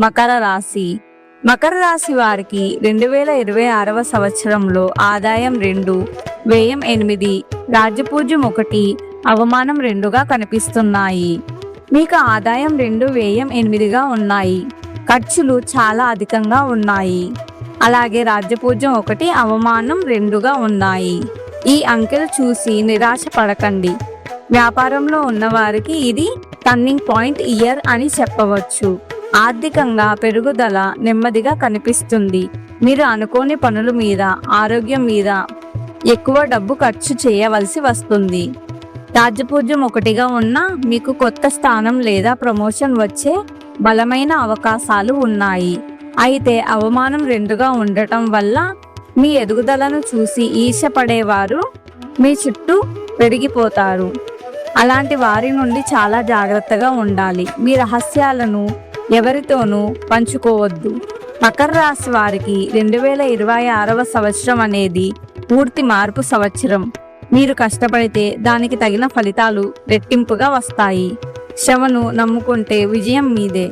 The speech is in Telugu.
మకర రాశి. మకర రాశి వారికి రెండు వేల ఇరవై ఆరవ సంవత్సరంలో ఆదాయం రెండు వ్యయం ఎనిమిది రాజ్యపూజ్యం ఒకటి అవమానం రెండుగా కనిపిస్తున్నాయి. మీకు ఆదాయం రెండు వ్యయం ఎనిమిదిగా ఉన్నాయి. ఖర్చులు చాలా అధికంగా ఉన్నాయి. అలాగే రాజ్యపూజ్యం ఒకటి అవమానం రెండుగా ఉన్నాయి. ఈ అంకెలు చూసి నిరాశ పడకండి. వ్యాపారంలో ఉన్నవారికి ఇది టర్నింగ్ పాయింట్ ఇయర్ అని చెప్పవచ్చు. ఆర్థికంగా పెరుగుదల నెమ్మదిగా కనిపిస్తుంది. మీరు అనుకోని పనుల మీద ఆరోగ్యం మీద ఎక్కువ డబ్బు ఖర్చు చేయవలసి వస్తుంది. రాజపూజ్యం ఒకటిగా ఉన్న మీకు కొత్త స్థానం లేదా ప్రమోషన్ వచ్చే బలమైన అవకాశాలు ఉన్నాయి. అయితే అవమానం రెండుగా ఉండటం వల్ల మీ ఎదుగుదలను చూసి ఈర్షపడేవారు మీ చుట్టూ పెరిగిపోతారు. అలాంటి వారి నుండి చాలా జాగ్రత్తగా ఉండాలి. మీ రహస్యాలను ఎవరితోనూ పంచుకోవద్దు. మకర రాశి వారికి రెండు వేల ఇరవై ఆరవ సంవత్సరం అనేది పూర్తి మార్పు సంవత్సరం. మీరు కష్టపడితే దానికి తగిన ఫలితాలు రెట్టింపుగా వస్తాయి. శ్రమను నమ్ముకుంటే విజయం మీదే.